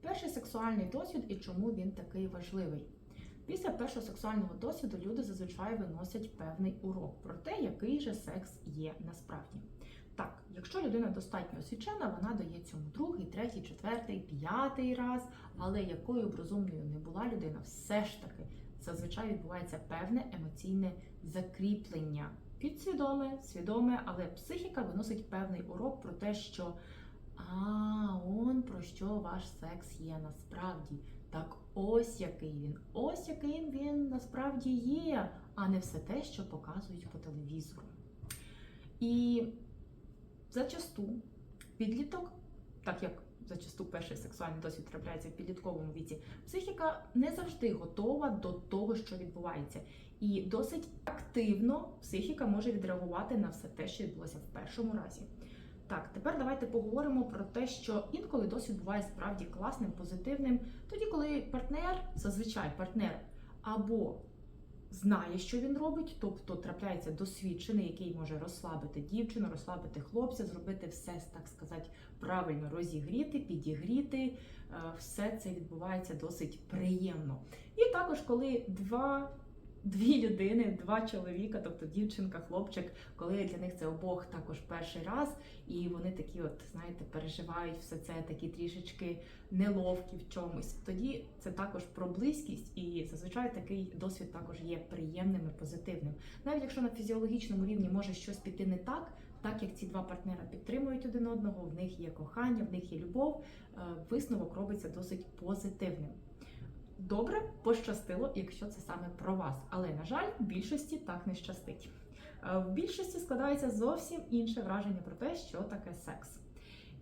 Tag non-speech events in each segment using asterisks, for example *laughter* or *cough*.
Перший сексуальний досвід і чому він такий важливий. Після першого сексуального досвіду люди зазвичай виносять певний урок про те, який же секс є насправді. Так, якщо людина достатньо освічена, вона дає цьому другий, третій, четвертий, п'ятий раз, але якою б розумною не була людина, все ж таки зазвичай відбувається певне емоційне закріплення. Підсвідоме, свідоме, але психіка виносить певний урок про те, що а, он про що ваш секс є насправді. Так ось який він, ось яким він насправді є, а не все те, що показують по телевізору. І зачасту підліток, так як зачасту перший сексуальний досвід трапляється в підлітковому віці, психіка не завжди готова до того, що відбувається. І досить активно психіка може відреагувати на все те, що відбулося в першому разі. Так, тепер давайте поговоримо про те, що інколи досвід буває справді класним, позитивним, тоді, коли партнер, зазвичай партнер, або знає, що він робить, тобто трапляється досвідчений, який може розслабити дівчину, розслабити хлопця, зробити все, так сказати, правильно розігріти, підігріти. Е, Все це відбувається досить приємно. І також, коли два. Дві людини, два чоловіка, тобто дівчинка, хлопчик, коли для них це обох також перший раз, і вони такі, от знаєте, переживають все це, такі трішечки неловкі в чомусь. Тоді це також про близькість, і зазвичай такий досвід також є приємним і позитивним. Навіть якщо на фізіологічному рівні може щось піти не так, так як ці два партнера підтримують один одного, в них є кохання, в них є любов, е, висновок робиться досить позитивним. Добре, пощастило, якщо це саме про вас. Але, на жаль, більшості так не щастить. Е, В більшості складається зовсім інше враження про те, що таке секс.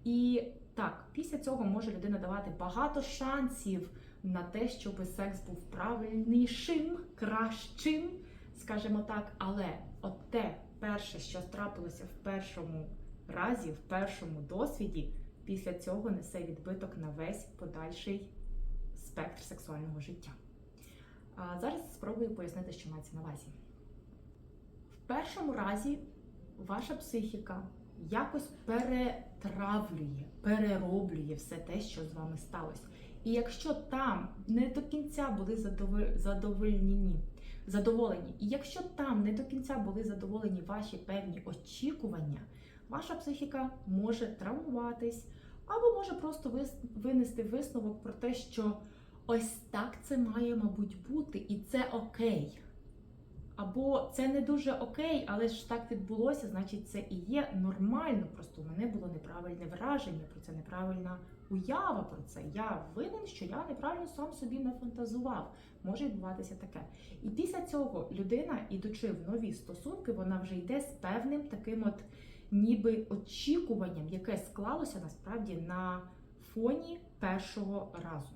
І так, після цього може людина давати багато шансів на те, щоб секс був правильнішим, кращим, скажімо так. Але от те перше, що трапилося в першому разі, в першому досвіді, після цього несе відбиток на весь подальший спектр сексуального життя. А зараз спробую пояснити, що мається на увазі. В першому разі ваша психіка якось перетравлює, перероблює все те, що з вами сталося. І якщо там не до кінця були задовольнені, задоволені, і якщо там не до кінця були задоволені ваші певні очікування, ваша психіка може травмуватись, або може просто винести висновок про те, що ось так це має, мабуть, бути, і це окей. Або це не дуже окей, але ж так відбулося, значить, це і є нормально. Просто у мене було неправильне враження про це, неправильна уява про це. Я винен, що я неправильно сам собі нафантазував. Може відбуватися таке. І після цього людина, ідучи в нові стосунки, вона вже йде з певним таким от ніби очікуванням, яке склалося насправді на фоні першого разу.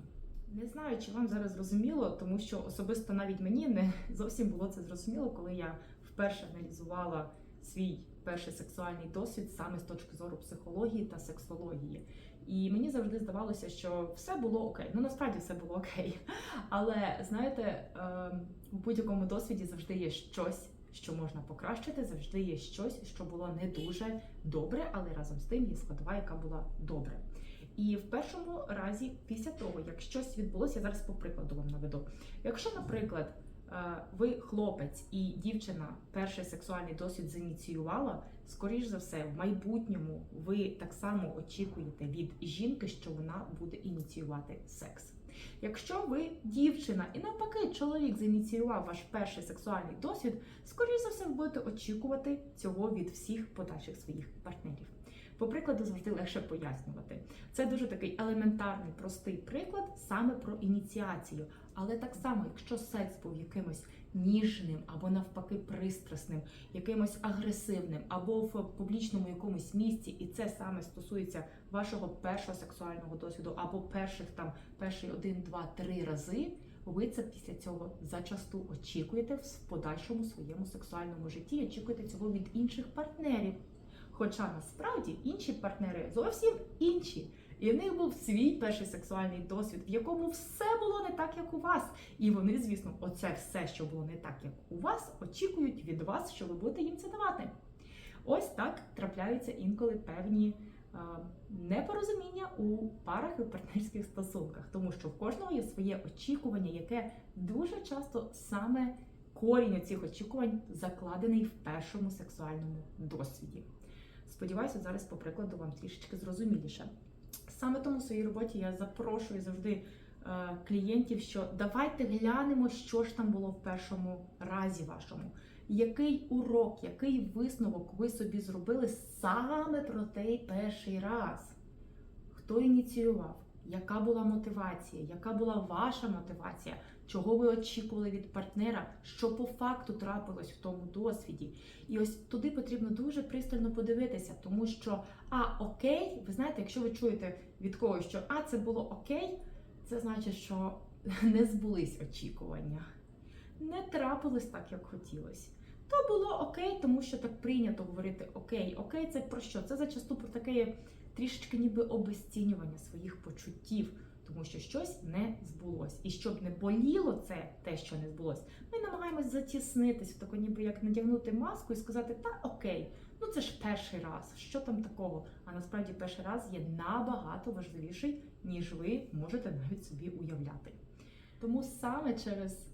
Не знаю, чи вам зараз зрозуміло, тому що особисто навіть мені не *laughs* зовсім було це зрозуміло, коли я вперше аналізувала свій перший сексуальний досвід саме з точки зору психології та сексології. І мені завжди здавалося, що все було окей. Ну насправді все було *laughs* окей. Але знаєте, ем, в будь-якому досвіді завжди є щось, що можна покращити, завжди є щось, що було не дуже добре, але разом з тим є складова, яка була добре. І в першому разі, після того, як щось відбулося, я зараз по прикладу вам наведу. Якщо, наприклад, е, ви хлопець і дівчина перший сексуальний досвід зініціювала, скоріш за все, в майбутньому ви так само очікуєте від жінки, що вона буде ініціювати секс. Якщо ви дівчина і навпаки чоловік зініціював ваш перший сексуальний досвід, скоріш за все, ви будете очікувати цього від всіх подальших своїх партнерів. По прикладу завжди легше пояснювати. Це дуже такий елементарний, простий приклад саме про ініціацію. Але так само, якщо секс був якимось ніжним або навпаки пристрасним, якимось агресивним, або в публічному якомусь місці, і це саме стосується вашого першого сексуального досвіду, або перших там перший один, два, три рази. Ви це після цього зачасту очікуєте в подальшому своєму сексуальному житті, очікуєте цього від інших партнерів. Хоча насправді інші партнери зовсім інші. І в них був свій перший сексуальний досвід, в якому все було не так, як у вас. І вони, звісно, оце все, що було не так, як у вас, очікують від вас, що ви будете їм це давати. Ось так трапляються інколи певні е, непорозуміння у парах і партнерських стосунках, тому що в кожного є своє очікування, яке дуже часто саме корінь цих очікувань закладений в першому сексуальному досвіді. Сподіваюся, зараз по прикладу вам трішечки зрозуміліше. Саме тому в своїй роботі я запрошую завжди е, клієнтів, що давайте глянемо, що ж там було в першому разі вашому. Який урок, який висновок ви собі зробили саме про той перший раз? Хто ініціював? Яка була мотивація? Яка була ваша мотивація? Чого ви очікували від партнера? Що по факту трапилось в тому досвіді? І ось туди потрібно дуже пристально подивитися, тому що а окей, ви знаєте, якщо ви чуєте від когось, що а це було окей, це значить, що *laughs* не збулись очікування, не трапилось так, як хотілося. То було окей, тому що так прийнято говорити окей. Окей, це про що? Це зачасту про таке трішечки ніби обесцінювання своїх почуттів, тому що щось не збулось. І щоб не боліло це те, що не збулось, ми намагаємось затіснитись, тако ніби як надягнути маску і сказати, та окей, ну це ж перший раз, що там такого? А насправді перший раз є набагато важливіший, ніж ви можете навіть собі уявляти. Тому саме через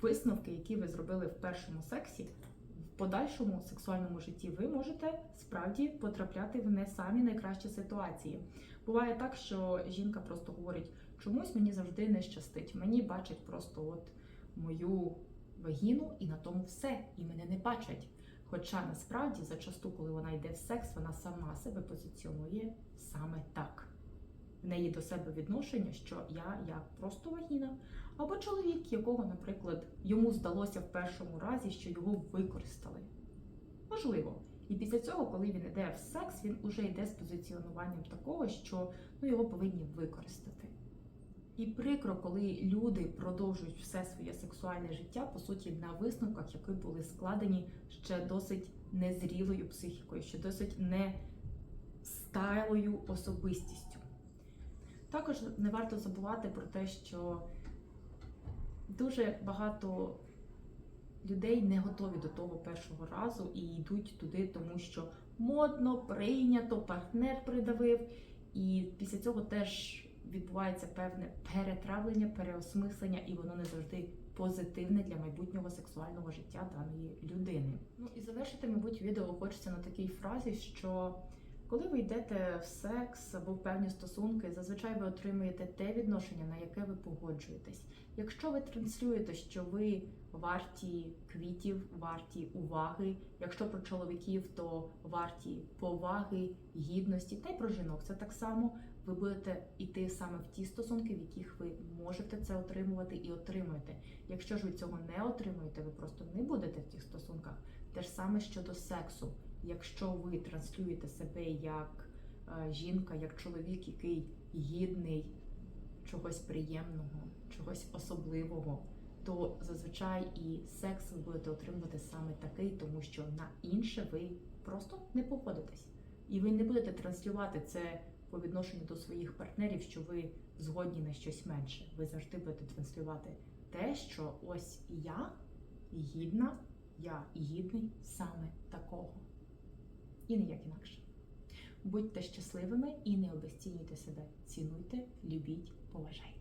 висновки, які ви зробили в першому сексі, подальшому сексуальному житті ви можете справді потрапляти в не самі найкращі ситуації. Буває так, що жінка просто говорить, чомусь мені завжди не щастить. Мені бачать просто от мою вагіну, і на тому все, і мене не бачать. Хоча насправді зачасту, коли вона йде в секс, вона сама себе позиціонує саме так. В неї до себе відношення, що я як просто вагіна, або чоловік, якого, наприклад, йому здалося в першому разі, що його використали. Можливо. І після цього, коли він йде в секс, він уже йде з позиціонуванням такого, що ну, його повинні використати. І прикро, коли люди продовжують все своє сексуальне життя, по суті, на висновках, які були складені ще досить незрілою психікою, ще досить не стайлою особистістю. Також не варто забувати про те, що дуже багато людей не готові до того першого разу і йдуть туди, тому що модно, прийнято, партнер придавив. І після цього теж відбувається певне перетравлення, переосмислення, і воно не завжди позитивне для майбутнього сексуального життя даної людини. Ну і завершити, мабуть, відео хочеться на такій фразі, що коли ви йдете в секс або в певні стосунки, зазвичай ви отримуєте те відношення, на яке ви погоджуєтесь. Якщо ви транслюєте, що ви варті квітів, варті уваги, якщо про чоловіків, то варті поваги, гідності, та й про жінок це так само. Ви будете йти саме в ті стосунки, в яких ви можете це отримувати і отримуєте. Якщо ж ви цього не отримуєте, ви просто не будете в тих стосунках. Те ж саме щодо сексу. Якщо ви транслюєте себе як е, жінка, як чоловік, який гідний чогось приємного, чогось особливого, то зазвичай і секс ви будете отримувати саме такий, тому що на інше ви просто не погодитесь. І ви не будете транслювати це по відношенню до своїх партнерів, що ви згодні на щось менше. Ви завжди будете транслювати те, що ось я гідна, я гідний саме такого. І ніяк інакше. Будьте щасливими і не обесцінюйте себе. Цінуйте, любіть, поважайте.